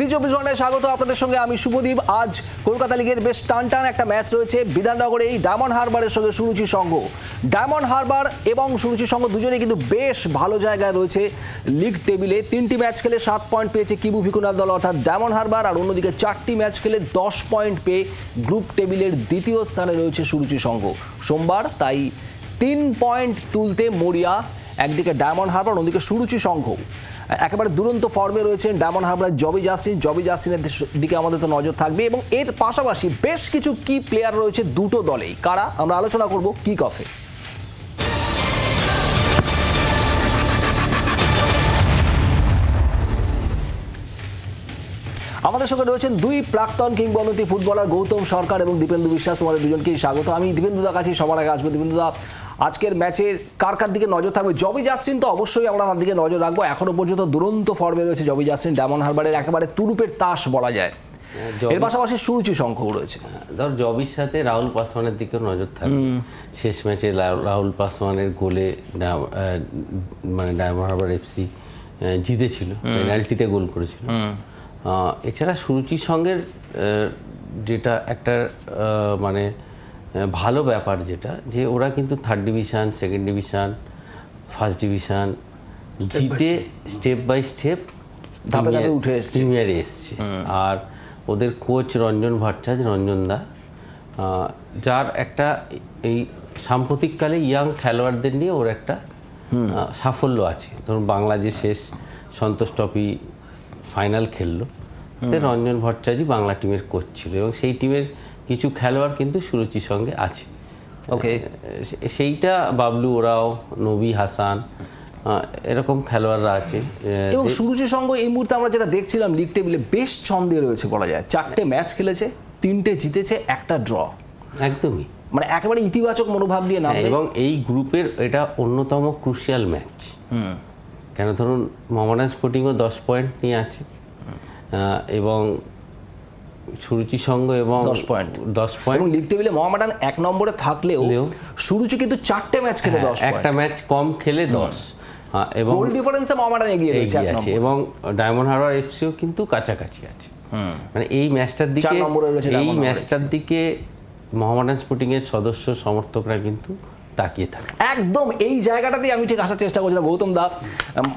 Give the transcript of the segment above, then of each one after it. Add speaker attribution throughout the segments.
Speaker 1: জি চব্বিশ ঘন্টায় স্বাগত। আপনাদের সঙ্গে আমি শুভদীপ। আজ কলকাতা লিগের বেশ টান টান একটা ম্যাচ রয়েছে বিধাননগরে এই ডায়মন্ড হারবারের সঙ্গে সুরুচি সংঘ। ডায়মন্ড হারবার এবং সুরুচি সংঘ দুজনেই কিন্তু বেশ ভালো জায়গায় রয়েছে লিগ টেবিলে। তিনটি ম্যাচ খেলে সাত পয়েন্ট পেয়েছে কিবু ভিকুনার দল, অর্থাৎ ডায়মন্ড হারবার, আর অন্যদিকে চারটি ম্যাচ খেলে দশ পয়েন্ট পেয়ে গ্রুপ টেবিলের দ্বিতীয় স্থানে রয়েছে সুরুচি সংঘ। সোমবার তাই তিন পয়েন্ট তুলতে মরিয়া, একদিকে ডায়মন্ড হারবার, অন্যদিকে সুরুচি সংঘ। একেবারে দুরন্ত ফর্মে রয়েছেন ডায়মন্ড হারবারের জবি জাসিন। জবি জাসিনের দিকে আমাদের তো নজর থাকবে এবং এর পাশাপাশি বেশ কিছু কি প্লেয়ার রয়েছে দুটো দলেই। কারা? আমরা আলোচনা করব কিক অফে আমাদের সঙ্গে রয়েছেন দুই প্রাক্তন কিংবদন্তি ফুটবলার গৌতম সরকার এবং দীপেন্দু বিশ্বাস। তোমাদের দুজনকেই স্বাগত। আমি দীপেন্দুদার কাছে সবার আগে আসব। দীপেন্দুদা আজকের ম্যাচের কার কার দিকে নজর থাকবে? জবি জাসিন তো অবশ্যই আমরা তার দিকে নজর রাখব। এখনও পর্যন্ত দুরন্ত ফর্মে রয়েছে জবি জাসিন। ডায়মন্ড হারবারের একেবারে তুরুপের তাস বলা যায়। এর পাশাপাশি সুরুচি সংখ্যক রয়েছে।
Speaker 2: ধর জবির সাথে রাহুল পাসওয়ানের দিকে নজর থাকবে। শেষ ম্যাচে রাহুল পাসওয়ানের গোলে মানে ডায়মন্ড হারবার এফসি জিতেছিল। পেনাল্টিতে গোল করেছিল। এছাড়া সুরুচির সঙ্গে যেটা একটা মানে ভালো ব্যাপার যেটা যে ওরা কিন্তু third division second division first division জিতে স্টেপ বাই স্টেপ
Speaker 1: ধাপে ধাপে উঠে এসছে।
Speaker 2: প্রিমিয়ারে এসছে। আর ওদের কোচ রঞ্জন ভট্টাচার্য রঞ্জন দা আহ, যার একটা এই সাম্প্রতিককালে ইয়াং খেলোয়াড়দের নিয়ে ওর একটা সাফল্য আছে। ধরুন বাংলাদেশ শেষ সন্তোষ ট্রফি ফাইনাল খেললো। রঞ্জন ভট্টাচার্য বাংলা টিমের কোচ ছিল এবং সেই টিমের কিছু খেলোয়াড় কিন্তু সুরুচির সঙ্গে আছে।
Speaker 1: ওকে
Speaker 2: সেইটা বাবলু ওরাও নবী হাসান এরকম খেলোয়াড়রা আছে
Speaker 1: এবং সুরুচি সঙ্গে এই মুহূর্তে আমরা যেটা দেখছিলাম লিগ টেবিলে বেশ ছন্দে রয়েছে বলা যায়। চারটে ম্যাচ খেলেছে তিনটে জিতেছে একটা ড্র
Speaker 2: একদমই।
Speaker 1: মানে একেবারে ইতিবাচক মনোভাব নিয়ে নামবে।
Speaker 2: এবং এই গ্রুপের এটা অন্যতম ক্রুশিয়াল ম্যাচ কেন? ধরুন মোহামেডান স্পোর্টিংও দশ পয়েন্ট নিয়ে আছে। এবং সুরুচি সংঘ এবং
Speaker 1: 10 point।
Speaker 2: দশ পয়েন্ট।
Speaker 1: এবং লিগ টেবিলে মোহামেডান এক নম্বরে থাকলেও সুরুচি কিন্তু চারটে ম্যাচ খেলে দশ
Speaker 2: হ্যাঁ, একটা ম্যাচ কম খেলে দশ। এবং
Speaker 1: গোল ডিফারেন্সে মোহামেডান এগিয়ে রয়েছে
Speaker 2: আছে। এবং ডায়মন্ড হারবার এফসিও কিন্তু কাছাকাছি আছে। মানে এই ম্যাচটার দিকে এই ম্যাচটার দিকে মোহামেডান স্পোর্টিং এর সদস্য সমর্থকরা কিন্তু তাকিয়ে থাকে।
Speaker 1: একদম এই জায়গাটাতেই আমি ঠিক আসার চেষ্টা করছিলাম গৌতম দা।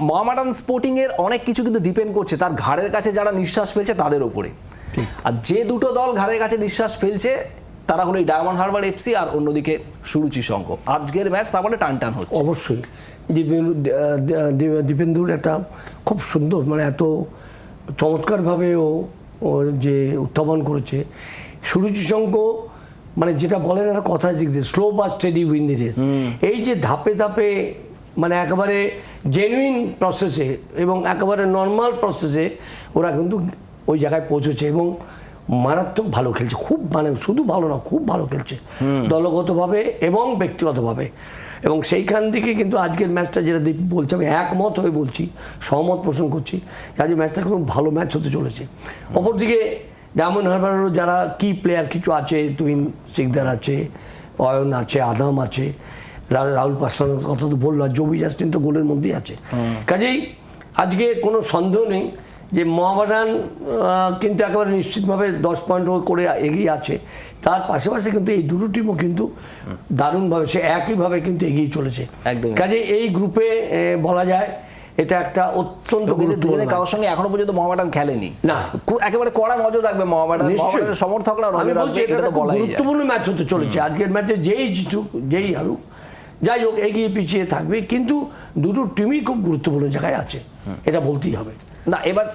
Speaker 1: মোহামেডান স্পোর্টিং এর অনেক কিছু কিন্তু ডিপেন্ড করছে তার ঘাড়ের কাছে যারা নিঃশ্বাস ফেলছে তাদের ওপরে আর যে দুটো দল ঘাড়ের কাছে নিঃশ্বাস ফেলছে তারা হলো এই ডায়মন্ড হারবার এফসি আর অন্যদিকে সুরুচি সংঘ। আজকের ম্যাচ তারপরে টান টান হচ্ছে।
Speaker 3: অবশ্যই। দীপেন্দুর একটা খুব সুন্দর মানে এত চমৎকারভাবে ও ও যে উত্থাপন করেছে। সুরুচি শঙ্ক মানে যেটা বলেন একটা কথা শিখছে স্লো বা স্টেডি উইন দি রেস এই যে ধাপে ধাপে মানে একেবারে জেনুইন প্রসেসে এবং একেবারে নর্মাল প্রসেসে ওরা কিন্তু ওই জায়গায় পৌঁছেছে এবং মারাত্মক ভালো খেলছে। খুব মানে শুধু ভালো না খুব ভালো খেলছে। দলগতভাবে এবং ব্যক্তিগতভাবে। এবং সেইখান থেকে কিন্তু আজকের ম্যাচটা যেটা বলছে আমি একমত হয়ে বলছি সহমত পোষণ করছি যে আজকের ম্যাচটা খুব ভালো ম্যাচ হতে চলেছে। অপরদিকে ডায়মন্ড হারবারেরও যারা কি প্লেয়ার কিছু আছে তুহিন সিকদার আছে অয়ন আছে আদাম আছে রাহুল পাসওয়ানের কথা তো বলল জবি জাস্টিন তো গোলের মধ্যেই আছে। কাজেই আজকে কোনো সন্দেহ নেই যে মহাবাডান কিন্তু একেবারে নিশ্চিতভাবে দশ পয়েন্ট করে এগিয়ে আছে। তার পাশাপাশি কিন্তু এই দুটো টিমও কিন্তু দারুণভাবে সে একইভাবে কিন্তু এগিয়ে চলেছে। কাজে এই গ্রুপে বলা যায় এটা একটা অত্যন্ত গুরুত্বপূর্ণ
Speaker 1: কারোর সঙ্গে এখনও পর্যন্ত মোহামেডান খেলেনি?
Speaker 3: না।
Speaker 1: একেবারে কড়া নজর রাখবে মোহামেডান
Speaker 3: নিশ্চয়ই।
Speaker 1: মোহামেডানের সমর্থকরা নজর রাখবে
Speaker 3: এটা
Speaker 1: তো
Speaker 3: গুরুত্বপূর্ণ ম্যাচ হতে চলেছে। আজকের ম্যাচে যেই জিতুক যেই হারুক যাই হোক এগিয়ে পিছিয়ে থাকবে কিন্তু দুটো টিমই খুব গুরুত্বপূর্ণ জায়গায় আছে। এটা বলতেই হবে।
Speaker 1: না এবার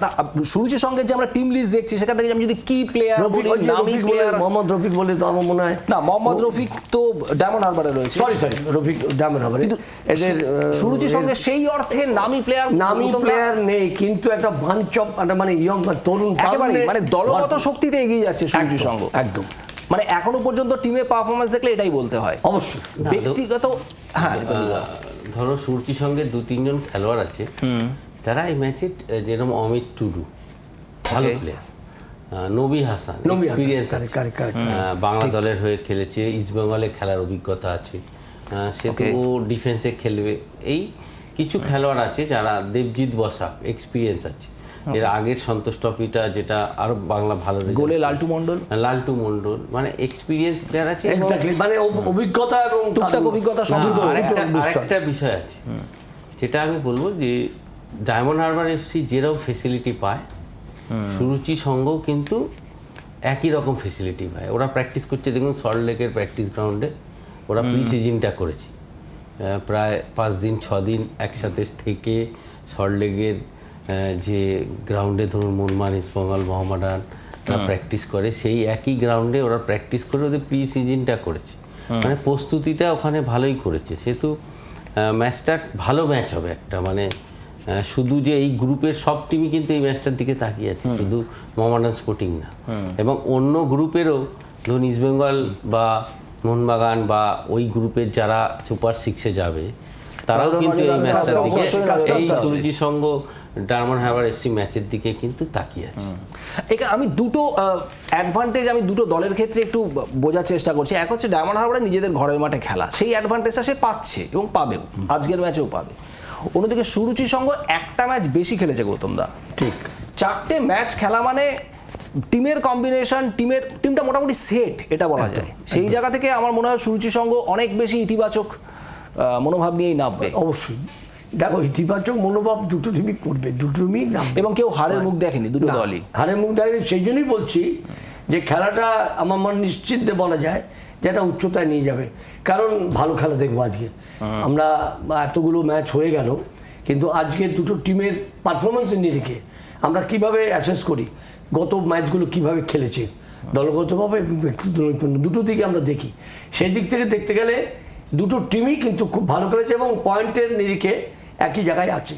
Speaker 1: সুরুচির সঙ্গে যে আমরা টিম লিস্ট দেখছি সেখান থেকে আমি যদি কি প্লেয়ার
Speaker 3: রফিক
Speaker 1: নামি প্লেয়ার
Speaker 3: মোহাম্মদ রফিক বলে তো আমার মনে হয়।
Speaker 1: না মোহাম্মদ রফিক তো ডায়মন্ড হারবারে রয়েছে।
Speaker 3: সরি সরি রফিক ডায়মন্ড হবে
Speaker 1: কিন্তু
Speaker 3: এদের
Speaker 1: সুরুচির সঙ্গে সেই অর্থে নামি প্লেয়ার
Speaker 3: নামি প্লেয়ার নেই কিন্তু একটা একটা মানে ইয়ং তরুণ
Speaker 1: একেবারে মানে দলগত শক্তিতে এগিয়ে যাচ্ছে সুরুচির সঙ্গ।
Speaker 3: একদম।
Speaker 1: মানে এখনও পর্যন্ত টিমের পারফরমেন্স দেখলে এটাই বলতে হয়।
Speaker 3: অবশ্যই।
Speaker 1: ব্যক্তিগত হ্যাঁ
Speaker 2: ধরো সুরচির সঙ্গে দু তিনজন খেলোয়াড় আছে। তারা এই ম্যাচে যেরকম অমিত টুডু ভালো প্লেয়ার নবী হাসান এক্সপিরিয়েন্স. বাংলা দলের হয়ে খেলেছে ইস্টবেঙ্গলে খেলার অভিজ্ঞতা আছে। সে তো. ডিফেন্সে খেলবে। এই কিছু খেলোয়াড় আছে যারা দেবজিৎ বসাক এক্সপিরিয়েন্স আছে। এর আগের সন্তোষ ট্রফিটা যেটা আরও বাংলা ভালো
Speaker 1: গোলে লালটু মণ্ডল?
Speaker 2: লালটু মন্ডল মানে এক্সপিরিয়েন্স প্লেয়ার আছে
Speaker 3: মানে অভিজ্ঞতা এবং
Speaker 1: টুকটাক অভিজ্ঞতা সমৃদ্ধ
Speaker 3: বিষয়।
Speaker 2: আরেকটা বিষয় আছে। যেটা আমি বলব যে ডায়মন্ড হারবার এফসি যেরকম ফেসিলিটি পায় সুরুচি সঙ্গও কিন্তু একই রকম ফেসিলিটি পায়। ওরা প্র্যাকটিস করছে দেখুন সল্ট লেকের প্র্যাকটিস গ্রাউন্ডে ওরা প্রি সিজনটা করেছে। প্রায় পাঁচ দিন ছ দিন একসাথে থেকে সল্ট লেকের যে গ্রাউন্ডে ধরুন মোহনমান ইস্টবেঙ্গল মোহামেডান প্র্যাকটিস করে। সেই একই গ্রাউন্ডে ওরা প্র্যাকটিস করে ওদের প্রি সিজনটা করেছে মানে প্রস্তুতিটা ওখানে ভালোই করেছে। সেহেতু ম্যাচটা ভালো ম্যাচ হবে একটা। মানে শুধু যে এই গ্রুপের সব টিমই কিন্তু এই ম্যাচটার দিকে তাকিয়ে আছে শুধু মোহামেডান স্পোর্টিং না। এবং অন্য গ্রুপেরও ধরুন ইস্টবেঙ্গল বা মোহনবাগান বা ওই গ্রুপের যারা সুপার সিক্সে যাবে তারাও কিন্তু এই ম্যাচটার দিকে এই। সুরুচি সঙ্গ ডায়মন্ড হারবার এফসি ম্যাচের দিকে কিন্তু তাকিয়ে আছে।
Speaker 1: এখানে আমি দুটো অ্যাডভান্টেজ আমি দুটো দলের ক্ষেত্রে একটু বোঝার চেষ্টা করছি। এক হচ্ছে ডায়মন্ড হারবারে নিজেদের ঘরের মাঠে খেলা সেই অ্যাডভান্টেজটা সে পাচ্ছে এবং পাবেও। আজকের ম্যাচেও পাবে। অন্যদিকে সুরুচি সঙ্গ একটা ম্যাচ বেশি খেলেছে গৌতম দা।
Speaker 3: ঠিক।
Speaker 1: চারটে ম্যাচ খেলা মানে টিমের কম্বিনেশন টিমের টিমটা মোটামুটি সেট এটা বলা যায়। সেই জায়গা থেকে আমার মনে হয় সুরুচি সঙ্গ অনেক বেশি ইতিবাচক মনোভাব নিয়েই নামবে।
Speaker 3: অবশ্যই। দেখো ইতিবাচক মনোভাব দুটো টিমই করবে দুটো টিমই
Speaker 1: এবং কেউ হারের মুখ দেখেনি দুটো দলই।
Speaker 3: হারের মুখ দেখেনি সেই জন্যই বলছি যে খেলাটা আমার মনে নিশ্চিন্তে বলা যায় যে এটা উচ্চতায় নিয়ে যাবে। কারণ ভালো খেলা দেখব আজকে। আমরা এতগুলো ম্যাচ হয়ে গেল কিন্তু আজকে দুটো টিমের পারফরমেন্সের নিরিখে আমরা কীভাবে অ্যাসেস করি? গত ম্যাচগুলো কীভাবে খেলেছে? দলগতভাবে দুটো দিকে আমরা দেখি। সেই দিক থেকে দেখতে গেলে দুটো টিমই কিন্তু খুব ভালো খেলেছে এবং পয়েন্টের নিরিখে একই জায়গায় আছে।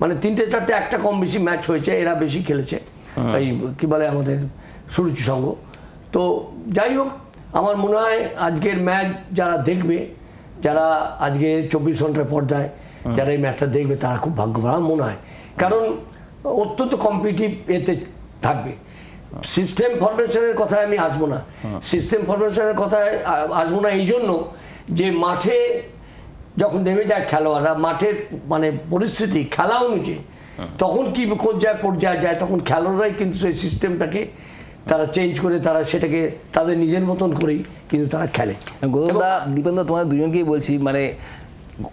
Speaker 3: মানে তিনটে চারটে একটা কম বেশি ম্যাচ হয়েছে এরা বেশি খেলেছে। এই কী বলে আমাদের সুরুচি সঙ্গ তো যাই হোক আমার মনে হয় আজকের ম্যাচ যারা দেখবে যারা আজকে চব্বিশ ঘণ্টার পর্দায় যারা এই ম্যাচটা দেখবে তারা খুব ভাগ্যবান আমার মনে হয়। কারণ অত্যন্ত কম্পিটিভ এতে থাকবে। সিস্টেম ফরমেশনের কথায় আমি আসব না। সিস্টেম ফরমেশনের কথায় আসব না এই জন্য যে মাঠে যখন নেমে যায় খেলোয়াড়রা মাঠের মানে পরিস্থিতি খেলা অনুযায়ী তখন কি পর্যায়ে পর্যায়ে যায় তখন খেলোয়াড়রাই কিন্তু সেই সিস্টেমটাকে তারা চেঞ্জ করে তারা সেটাকে তাদের নিজের মতন করেই কিন্তু তারা খেলে।
Speaker 1: গৌতমদা দীপেন্দ্র তোমাদের দুজনকেই বলছি মানে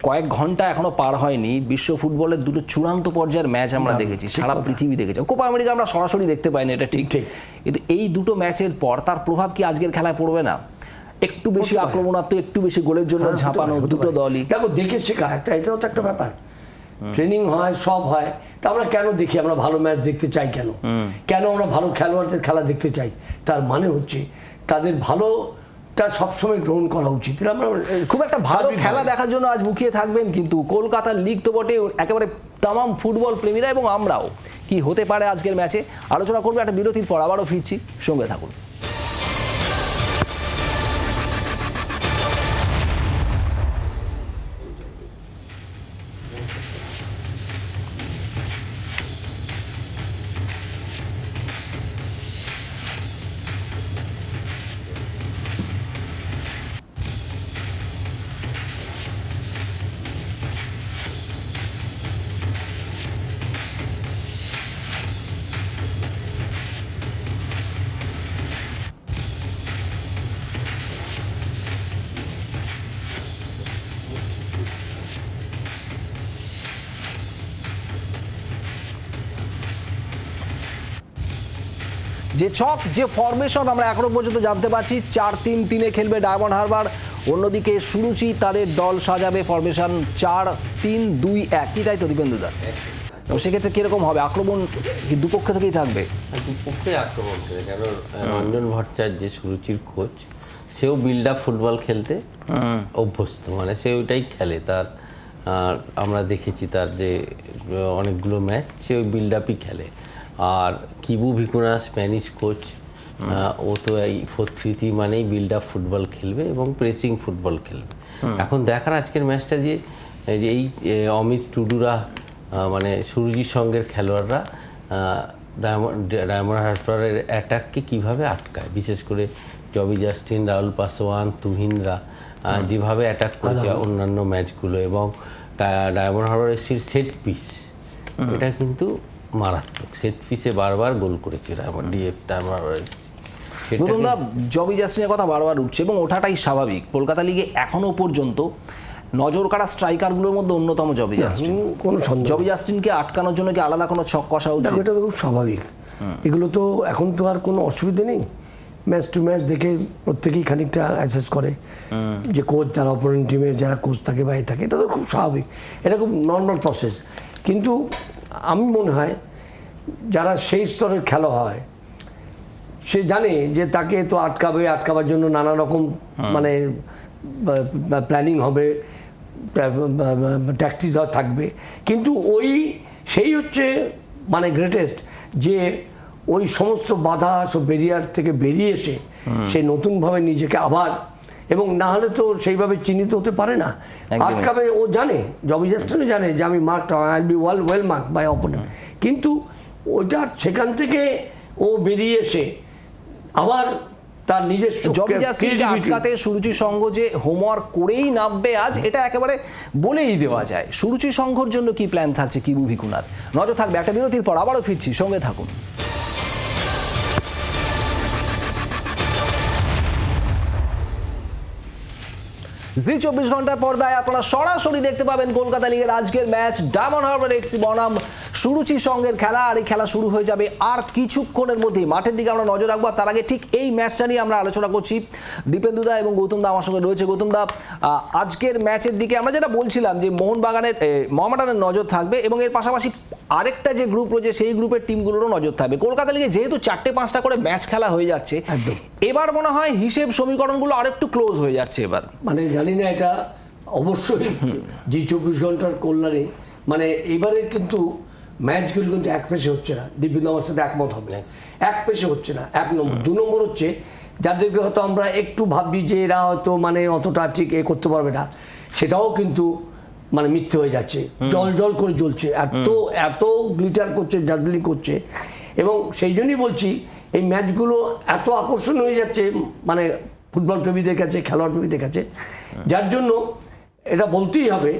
Speaker 1: কয়েক ঘণ্টা এখনও পার হয়নি বিশ্ব ফুটবলের দুটো চূড়ান্ত পর্যায়ের ম্যাচ আমরা দেখেছি সারা পৃথিবী দেখেছে। কোপা আমেরিকা আমরা সরাসরি দেখতে পাইনি এটা ঠিক।
Speaker 3: ঠিক।
Speaker 1: কিন্তু এই দুটো ম্যাচের পর তার প্রভাব কি আজকের খেলায় পড়বে না? একটু বেশি আক্রমণাত্মক একটু বেশি গোলের জন্য
Speaker 3: হ্যাঁ,
Speaker 1: ঝাঁপানো দুটো দলই।
Speaker 3: দেখো দেখে শেখা একটা এটাও তো একটা ব্যাপার। ট্রেনিং হয় সব হয়। তা আমরা কেন দেখি? আমরা ভালো ম্যাচ দেখতে চাই কেন? কেন আমরা ভালো খেলোয়াড়দের খেলা দেখতে চাই? তার মানে হচ্ছে তাদের ভালোটা সবসময় গ্রহণ করা উচিত।
Speaker 1: খুব একটা ভালো খেলা দেখার জন্য আজ মুখিয়ে থাকবেন কিন্তু কলকাতার লিগ তো বটে একেবারে তামাম ফুটবল প্রেমীরা এবং আমরাও। কি হতে পারে আজকের ম্যাচে? আলোচনা করব একটা বিরতির পর আবারও ফিরছি। সঙ্গে থাকুন। যে ছক যে ফরমেশন আমরা এখনও পর্যন্ত জানতে পারছি চার তিন তিনে খেলবে ডায়মন্ড হারবার অন্যদিকে সুরুচি তাদের দল সাজাবে ফরমেশন চার তিন দুই এক। কি তাই তো দীপেন্দুদা সেক্ষেত্রে কীরকম হবে? আক্রমণ কি দুপক্ষ থেকেই থাকবে?
Speaker 2: দুপক্ষে আক্রমণ করে কারণ রঞ্জন ভট্টাচার্য যে সুরুচির কোচ সেও বিল্ড আপ ফুটবল খেলতে অভ্যস্ত। মানে সে ওইটাই খেলে। তার আমরা দেখেছি তার যে অনেকগুলো ম্যাচ সে ওই বিল্ড আপই খেলে। আর কিবু ভিকুনা স্প্যানিশ কোচ ও তো এই ফোর থ্রি থ্রি মানেই বিল্ড আপ ফুটবল খেলবে এবং প্রেসিং ফুটবল খেলবে। এখন দেখার আজকের ম্যাচটা যে এই অমিত টুডুরা মানে সুরজির সঙ্গের খেলোয়াড়রা ডায়মন্ড হারবারের অ্যাটাককে কীভাবে আটকায়? বিশেষ করে জবি জাস্টিন রাহুল পাসওয়ান তুহিনরা যেভাবে অ্যাটাক করছে অন্যান্য ম্যাচগুলো এবং ডায়মন্ড হারবার এসির সেট পিস এটা কিন্তু মারাত্মক। সেট পিসে বারবার গোল করেছিল আমার ডিএফ ডায়মন্ড
Speaker 1: গৌতম দা জবি জাস্টিনের কথা বারবার উঠছে এবং ওঠাটাই স্বাভাবিক। কলকাতা লিগে এখনও পর্যন্ত নজর কাড়া স্ট্রাইকারগুলোর মধ্যে অন্যতম জবি জাস্টিন।
Speaker 3: কোনো
Speaker 1: জবি জাস্টিনকে আটকানোর জন্য কি আলাদা কোনো ছক কষা উচিত?
Speaker 3: এটা তো খুব স্বাভাবিক। এগুলো তো এখন তো আর কোনো অসুবিধা নেই। ম্যাচ টু ম্যাচ দেখে প্রত্যেকেই খানিকটা অ্যাসেস করে। যে কোচ যারা অপোনেন্ট টিমের যারা কোচ থাকে বা এ থাকে এটা তো খুব স্বাভাবিক। এটা খুব নর্মাল প্রসেস কিন্তু আমি মনে হয় যারা সেই স্তরের খেলা হয় সে জানে যে তাকে তো আটকাবে আটকাবার জন্য নানা রকম মানে প্ল্যানিং হবে ট্যাকটিস থাকবে। কিন্তু ওই সেই হচ্ছে মানে গ্রেটেস্ট যে ওই সমস্ত বাধা সব বেরিয়ার থেকে বেরিয়ে এসে সে নতুনভাবে নিজেকে আবার এবং না হলে তো সেইভাবে চিহ্নিত হতে পারে না। আটকাবে ও জানে জবি জাস্টনে জানে যে আমি mark I be wall well mark by opponent কিন্তু ওইটা সেখান থেকে ও বেরিয়ে এসে আবার তার নিজস্ব
Speaker 1: আটকাতে সুরুচি সংঘ যে হোমওয়ার্ক করেই নামবে আজ এটা একেবারে বলেই দেওয়া যায়। সুরুচি সংঘর জন্য কি প্ল্যান থাকছে কি মুভি কুনার? নজর থাকবে একটা বিরতির পর আবারও ফিরছি সঙ্গে থাকুন। জি চব্বিশ ঘণ্টার পর্দায় আপনারা সরাসরি দেখতে পাবেন কলকাতা লিগের আজকের ম্যাচ ডায়মন্ড হারবার এফসি বনাম সুরুচি সঙ্গের খেলা, আর এই খেলা শুরু হয়ে যাবে আর কিছুক্ষণের মধ্যেই। মাঠের দিকে আমরা নজর রাখব তার আগে ঠিক এই ম্যাচটা নিয়ে আমরা আলোচনা করছি। দীপেন্দুদা এবং গৌতম দা আমার সঙ্গে রয়েছে। গৌতম দা আজকের ম্যাচের দিকে আমরা যেটা বলছিলাম যে মোহনবাগানের মোহামেডানের নজর থাকবে এবং এর পাশাপাশি আরেকটা যে গ্রুপ রয়েছে সেই গ্রুপের টিমগুলোরও নজর থাকবে। কলকাতা লিগে যেহেতু চারটে পাঁচটা করে ম্যাচ খেলা হয়ে যাচ্ছে
Speaker 3: একদম।
Speaker 1: এবার মনে হয় হিসেব সমীকরণগুলো আরেকটু ক্লোজ হয়ে যাচ্ছে এবার।
Speaker 3: মানে জানি না এটা অবশ্যই যে চব্বিশ ঘণ্টার কল্যাণে। মানে এবারে কিন্তু ম্যাচগুলো কিন্তু এক পেশে হচ্ছে না। দিব্যিন্দ আমার সাথে একমত হবে। এক পেশে হচ্ছে না এক নম্বর। দু নম্বর হচ্ছে যাদেরকে হয়তো আমরা একটু ভাবি যে এরা হয়তো মানে অতটা ঠিক এ করতে পারবে না সেটাও কিন্তু মানে মিথ্যে হয়ে যাচ্ছে। জল জল করে জ্বলছে এত এত গ্লিটার করছে জাদলি করছে। এবং সেই জন্যই বলছি এই ম্যাচগুলো এত আকর্ষণ হয়ে যাচ্ছে মানে ফুটবল প্রেমীদের কাছে খেলোয়াড় প্রেমীদের কাছে। যার জন্য এটা বলতেই হবে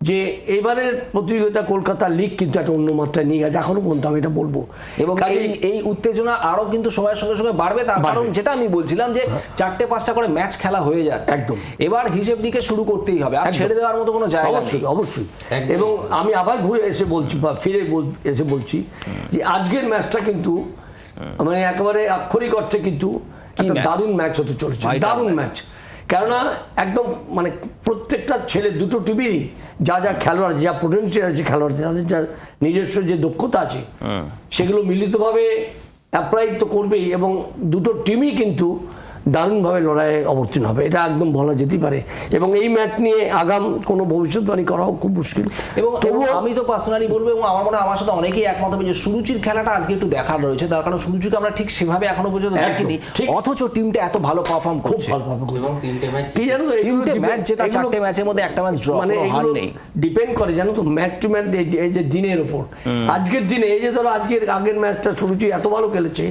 Speaker 3: যে এবারের প্রতিযোগিতা কলকাতা লিগ কিন্তু একটা অন্য মাত্রায় নিয়ে গেছে। এখনও পর্যন্ত আমি এটা বলব।
Speaker 1: এবং এই এই উত্তেজনা আরও কিন্তু সময়ের সঙ্গে সঙ্গে বাড়বে তার কারণ যেটা আমি বলছিলাম যে চারটে পাঁচটা করে ম্যাচ খেলা হয়ে যাচ্ছে।
Speaker 3: একদম।
Speaker 1: এবার হিসেব দিকে শুরু করতেই হবে। আর ছেড়ে দেওয়ার মতো কোনো জায়গা
Speaker 3: অবশ্যই অবশ্যই। এবং আমি আবার ঘুরে এসে বলছি বা ফিরে এসে বলছি যে আজকের ম্যাচটা কিন্তু মানে একেবারে আক্ষরিক অর্থে কিন্তু দারুণ ম্যাচ হতে চলেছে। দারুণ ম্যাচ কেননা একদম মানে প্রত্যেকটা ছেলে দুটো টিমেরই যা যা খেলোয়াড় যা পোটেন্সিয়াল আছে খেলোয়াড় তাদের যা নিজস্ব যে দক্ষতা আছে সেগুলো মিলিতভাবে অ্যাপ্লাই তো করবেই এবং দুটো টিমই কিন্তু দারুণভাবে লড়াইয়ে অবতীর্ণ হবে এটা একদম বলা যেতেই পারে। এবং এই ম্যাচ নিয়ে আগাম কোনো ভবিষ্যৎবাণী করাও খুব মুশকিল।
Speaker 1: এবং আমি তো পার্সোনালি বলব এবং আমার মনে হয় আমার সাথে অনেকেই একমত হবে যে সুরুচির খেলাটা আজকে একটু দেখার রয়েছে তার কারণ সুরুচিকে আমরা ঠিক সেভাবে এখনও পর্যন্ত দেখিনি। অথচ টিমটা এত ভালো পারফর্ম
Speaker 3: খুব
Speaker 1: করছে।
Speaker 3: ভালোভাবে করবে।
Speaker 2: এবং তিনটে ম্যাচ
Speaker 3: কি জানো তো
Speaker 1: তিনটে ম্যাচ জেতা চারটে ম্যাচের মধ্যে একটা ম্যাচ ড্র
Speaker 3: মানে
Speaker 1: হার নেই।
Speaker 3: ডিপেন্ড করে জানো তো ম্যাচ টু ম্যাচ এই যে দিনের ওপর। আজকের দিনে এই যে ধরো আজকের আগের ম্যাচটা শুরুচি এত ভালো খেলেছে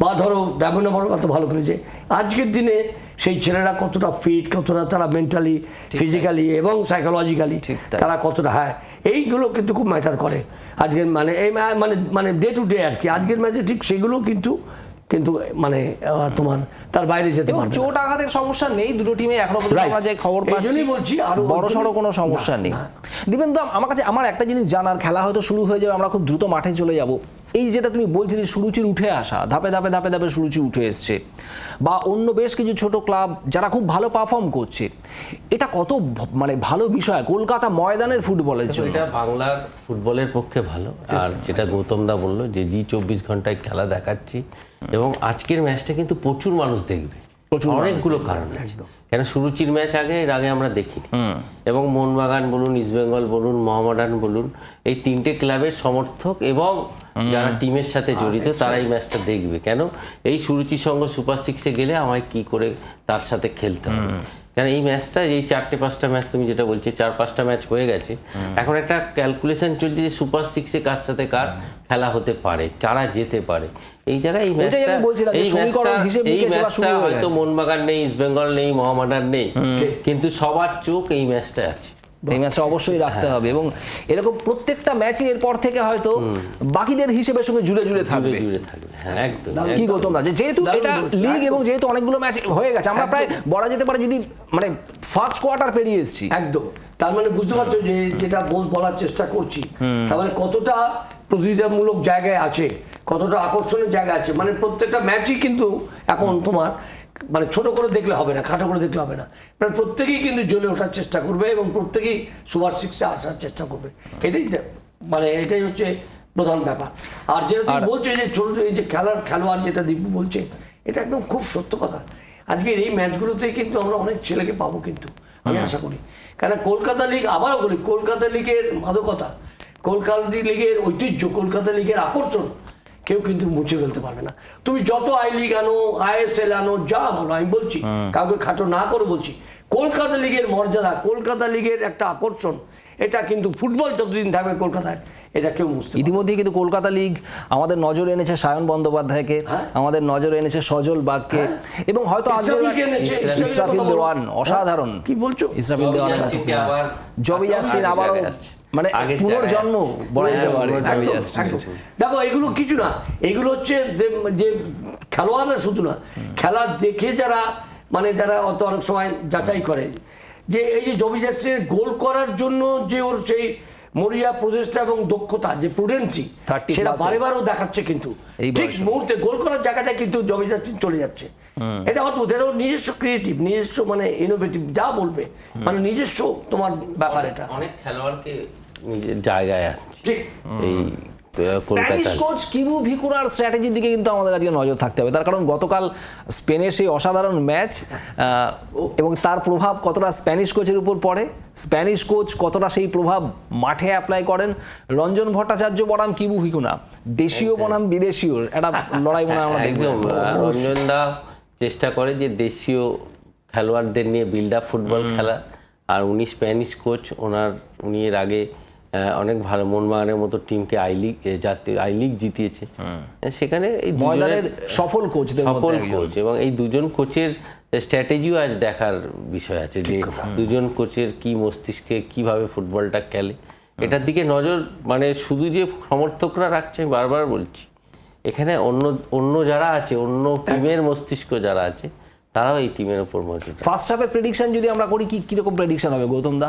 Speaker 3: বা ধরো ডায়মন্ড হারবার এত ভালো খেলেছে আজকের দিনে সেই ছেলেরা কতটা ফিট কতটা তারা মেন্টালি ফিজিক্যালি এবং সাইকোলজিক্যালি
Speaker 1: ঠিক
Speaker 3: তারা কতটা হ্যাঁ এইগুলো কিন্তু খুব ম্যাটার করে। আজকের মানে এই মানে মানে ডে টু ডে আর কি আজকের ম্যাচে ঠিক সেগুলো কিন্তু কিন্তু মানে তোমার তার বাইরে যেতে পারবে
Speaker 1: চোট আঘাতের সমস্যা নেই দুটো টিমে এখনও পর্যন্ত. আমরা যে খবর পাচ্ছি
Speaker 3: বলছি আরো-
Speaker 1: বড় সড়ো কোনো সমস্যা নেই। তো আমার কাছে আমার একটা জিনিস জানার খেলা হয়তো শুরু হয়ে যাবে আমরা খুব দ্রুত মাঠে চলে যাব। এই যেটা তুমি বলছিলে সুরুচির উঠে আসা ধাপে ধাপে ধাপে ধাপে সুরুচি উঠে এসছে। বা অন্য বেশ কিছু ছোট ক্লাব যারা খুব ভালো পারফর্ম করছে। এটা কত মানে ভালো বিষয় কলকাতা ময়দানের ফুটবলের জন্য।
Speaker 2: এটা বাংলার ফুটবলের পক্ষে ভালো। আর যেটা গৌতম দা বলল যে জি চব্বিশ ঘন্টায় খেলা দেখাচ্ছি এবং আজকের ম্যাচটা কিন্তু প্রচুর মানুষ দেখবে।
Speaker 1: প্রচুর
Speaker 2: অনেকগুলো কারণ। আছে কেন সুরুচির ম্যাচ আগে এর আগে আমরা দেখিনি। এবং মোহনবাগান বলুন ইস্টবেঙ্গল বলুন মোহামডান বলুন এই তিনটে ক্লাবের সমর্থক এবং যারা টিমের সাথে জড়িত তারা এই ম্যাচটা দেখবে। কেন? এই সুরুচির সঙ্গে সুপার সিক্সে গেলে আমায় কি করে তার সাথে খেলতে হবে? কেন এই ম্যাচটা এই চারটে পাঁচটা ম্যাচ তুমি যেটা বলছি চার পাঁচটা ম্যাচ হয়ে গেছে। এখন একটা ক্যালকুলেশন চলছে যে সুপার সিক্সে কার সাথে কার খেলা হতে পারে কারা যেতে পারে। এই জায়গায় এই ম্যাচটা এই ম্যাচটা এই
Speaker 1: নিকেশ এবার শুরু
Speaker 2: ম্যাচটা হয়তো। মোহনবাগান নেই ইস্টবেঙ্গল নেই মোহামেডান নেই কিন্তু সবার চোখ এই ম্যাচটা আছে।
Speaker 1: এই ম্যাচটা অবশ্যই রাখতে হবে এবং এরকম প্রত্যেকটা এরপর থেকে হয়তো বাকিদের হিসেবের সঙ্গে জুড়ে জুড়ে থাকবে।
Speaker 2: হ্যাঁ
Speaker 1: কি গৌতম রাজ যেহেতু এটা লিগ এবং যেহেতু অনেকগুলো ম্যাচ হয়ে গেছে আমরা প্রায় বলা যেতে পারে যদি মানে ফার্স্ট কোয়ার্টার পেরিয়ে এসেছি।
Speaker 3: একদম। তার মানে বুঝতে পারছ যে যেটা বল বলার চেষ্টা করছি তার মানে কতটা প্রতিযোগিতামূলক জায়গায় আছে কতটা আকর্ষণের জায়গা আছে মানে প্রত্যেকটা ম্যাচই কিন্তু এখন তোমার মানে ছোট করে দেখলে হবে না খাটো করে দেখলে হবে না। মানে প্রত্যেকেই কিন্তু জ্বলে ওঠার চেষ্টা করবে এবং প্রত্যেকেই সুপার সিক্সে আসার চেষ্টা করবে। এটাই মানে এটাই হচ্ছে প্রধান ব্যাপার। আর যেটা বলছো যে ছোট ছোট এই যে খেলার খেলোয়াড় যেটা দীপু বলছে এটা একদম খুব সত্য কথা। আজকের এই ম্যাচগুলোতে কিন্তু আমরা অনেক ছেলেকে পাবো কিন্তু আমি আশা করি। কারণ কলকাতা লিগ আবারও বলি কলকাতা লিগের মাদকতা কলকাতা লিগের ঐতিহ্য কলকাতা লিগের আকর্ষণ কেউ কিন্তু মুছে ফেলতে পারবে না। তুমি যত আই লিগ আনো আইএসএল আনো যা বলো আমি বলছি কাউকে খাটো না করে বলছি কলকাতা লিগের মর্যাদা কলকাতা লিগের একটা আকর্ষণ এটা কিন্তু ফুটবল যতদিন থাকবে কলকাতায় এটা কেউ মুছতে
Speaker 1: ইতিমধ্যেই কিন্তু কলকাতা লিগ আমাদের নজরে এনেছে সায়ন বন্দ্যোপাধ্যায়কে
Speaker 3: হ্যাঁ।
Speaker 1: আমাদের নজরে এনেছে সজল বাগকে এবং হয়তো ইসরাফিল দেওয়ান অসাধারণ।
Speaker 3: কি বলছো?
Speaker 1: ইসরাফিল দেওয়ান।
Speaker 2: জবি আগের
Speaker 1: আবারও। মানে পুনর্জন্ম
Speaker 2: জায়গায়
Speaker 1: বলা যেতে
Speaker 2: হ্যাঁ,
Speaker 1: পারে।
Speaker 3: দেখো এগুলো কিছু না। এগুলো হচ্ছে যে- খেলোয়াড়রা শুধু না খেলা দেখে যারা মানে যারা অত অনেক সময় যাচাই করে যে এই যে জবি জাস্টিনের গোল করার জন্য যে ওর সেই মরিয়া প্রচেষ্টা এবং দক্ষতা যে প্রুডেন্সি
Speaker 1: 30
Speaker 3: সেটা বারে বারেও দেখাচ্ছে কিন্তু। ঠিক মুহূর্তে গোল করার জায়গাটা কিন্তু জবি জাস্টিন চলে যাচ্ছে। এটা অদ্ভুত। এটা ওর নিজস্ব ক্রিয়েটিভ নিজস্ব মানে ইনোভেটিভ যা বলবে মানে নিজস্ব তোমার ব্যাপার এটা।
Speaker 2: অনেক খেলোয়াড়কে নিজের জায়গায়
Speaker 3: ঠিক।
Speaker 2: এই
Speaker 1: স্প্যানিশ কোচ কিবু ভিকুরার স্ট্র্যাটেজির দিকে কিন্তু আমাদের আজকে নজর থাকতে হবে। তার কারণ গতকাল স্পেনের সেই অসাধারণ ম্যাচ এবং তার প্রভাব কতটা স্প্যানিশ কোচের উপর পড়ে স্প্যানিশ কোচ কতটা সেই প্রভাব মাঠে অ্যাপ্লাই করেন রঞ্জন ভট্টাচার্য বনাম কিবু ভিকুনা দেশীয় বনাম বিদেশীয় একটা লড়াই মনে আমরা দেখব।
Speaker 2: একদম। রঞ্জন দা চেষ্টা করে যে দেশীয় খেলোয়াড়দের নিয়ে বিল্ড আপ ফুটবল খেলা আর উনি স্প্যানিশ কোচ ওনার উনি এর আগে অনেক ভালো মোহনবাগানের মতো টিমকে আই লিগ জাতীয় আই লিগ জিতিয়েছে। সেখানে এই
Speaker 1: ময়দানের সফল কোচদের
Speaker 2: সফল কোচ এবং এই দুজন কোচের স্ট্র্যাটেজিও আজ দেখার বিষয় আছে যে দুজন কোচের কি মস্তিষ্কে কীভাবে ফুটবলটা খেলে। এটার দিকে নজর মানে শুধু যে সমর্থকরা রাখছে আমি বারবার বলছি এখানে অন্য অন্য যারা আছে অন্য টিমের মস্তিষ্ক যারা আছে তারাও এই টিমের উপর রাখে।
Speaker 1: ফার্স্ট হাফের প্রেডিকশন যদি আমরা করি কি কীরকম প্রেডিকশন হবে গৌতম দা?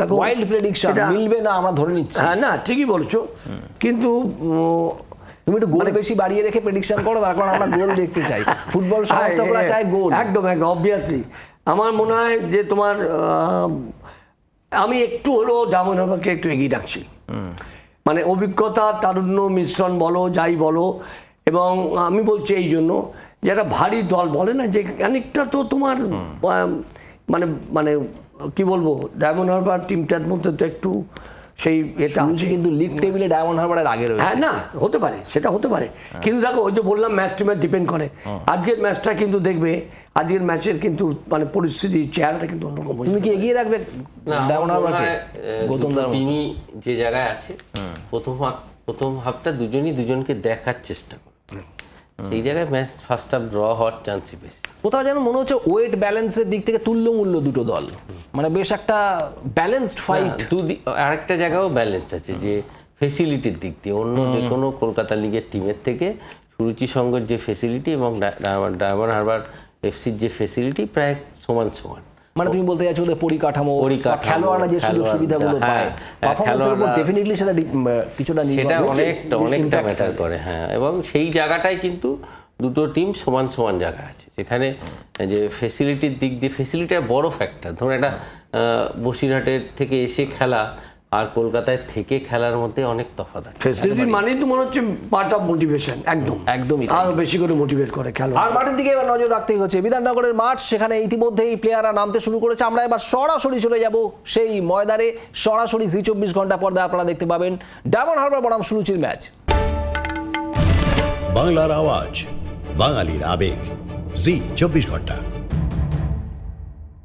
Speaker 3: দেখো
Speaker 1: ওয়াইল্ড প্রেডিকশন মিলবে না আমরা ধরে নিচ্ছি।
Speaker 3: হ্যাঁ না ঠিকই বলছো। কিন্তু
Speaker 1: তুমি একটু গোল বেশি বাড়িয়ে রেখে প্রেডিকশন করো তার কারণ আমরা গোল দেখতে চাই। ফুটবল সমর্থকরা চায় গোল
Speaker 3: একদম একদম অবভিয়াসলি আমার মনে হয় যে তোমার আমি একটু হলেও ডায়মন্ড হারবারকে একটু এগিয়ে রাখছি। মানে অভিজ্ঞতা তারুণ্য মিশ্রণ বলো যাই বলো এবং আমি বলছি এই জন্য যে একটা ভারী দল বলে না যে খানিকটা তো তোমার মানে মানে কি বলব ডায়মন্ড হারবার টিমটার মধ্যে তো একটু সেই এটা আছে।
Speaker 1: কিন্তু লিগ টেবিলে ডায়মন্ড হারবারের আগে রয়েছে।
Speaker 3: হ্যাঁ না হতে পারে সেটা হতে পারে। কিন্তু দেখো ওই যে বললাম ম্যাচ টিমের ডিপেন্ড করে। আজকের ম্যাচটা কিন্তু দেখবে আজকের ম্যাচের কিন্তু মানে পরিস্থিতি চেহারাটা কিন্তু অন্যরকম হয়ে
Speaker 1: তুমি কি এগিয়ে রাখবে ডায়মন্ড হারবারকে
Speaker 2: হয়, আহ,
Speaker 1: গৌতম দার মতো।
Speaker 2: টিমই যে জায়গায় আছে প্রথম হাফ প্রথম হাফটা দুজনই দুজনকে দেখার চেষ্টা করে সেই জায়গায় ম্যাচ ফার্স্ট হাফ ড্র হওয়ার চান্সই বেশি।
Speaker 1: কোথাও যেন মনে হচ্ছে ওয়েট ব্যালেন্সের দিক থেকে তুল্যমূল্য দুটো দল। মানে বেশ একটা ব্যালেন্সড ফাইট
Speaker 2: দুদি- আরেকটা জায়গাও ব্যালেন্স আছে যে ফেসিলিটির দিক দিয়ে। অন্য যে কোনো কলকাতা লিগের টিমের থেকে সুরুচি সংঘের যে ফেসিলিটি এবং ডায়মন্ড হারবার এফসির যে ফেসিলিটি প্রায় সমান সমান।
Speaker 1: মানে তুমি বলতে চাইছো ওদের পরিকাঠামো খেলোয়াড়রা যে সুযোগ সুবিধাগুলো
Speaker 2: হ্যাঁ,
Speaker 1: পায়
Speaker 2: হ্যাঁ,
Speaker 1: উপর ডেফিনেটলি সেটা কিছুটা নির্ভর
Speaker 2: সেটা অনেকটা অনেকটা ম্যাটার করে হ্যাঁ এবং সেই জায়গাটাই কিন্তু দুটো টিম সমান সমান জায়গা আছে। যেখানে যে ফেসিলিটির দিক দিয়ে ফেসিলিটি বড় ফ্যাক্টর ধরুন একটা আহ, বসিরহাটের থেকে এসে খেলা আর কলকাতায় থেকে খেলার মধ্যে অনেক তফাৎ আছে।
Speaker 3: ফেসিলিটি মানেই তো মনে হচ্ছে পার্ট অফ মোটিভেশন একদম।
Speaker 1: একদমই।
Speaker 3: আরও বেশি করে মোটিভেট করে খেলো
Speaker 1: আর মাঠের দিকে এবার নজর রাখতেই হচ্ছে। বিধাননগরের মাঠ সেখানে ইতিমধ্যেই প্লেয়াররা নামতে শুরু করেছে। আমরা এবার সরাসরি চলে যাব সেই ময়দানে। সরাসরি জি চব্বিশ ঘণ্টা পর্দা আপনারা দেখতে পাবেন ডায়মন্ড হারবার বনাম সুরুচির ম্যাচ।
Speaker 4: বাংলার আওয়াজ বাঙালির আবেগ। জি চব্বিশ ঘণ্টা।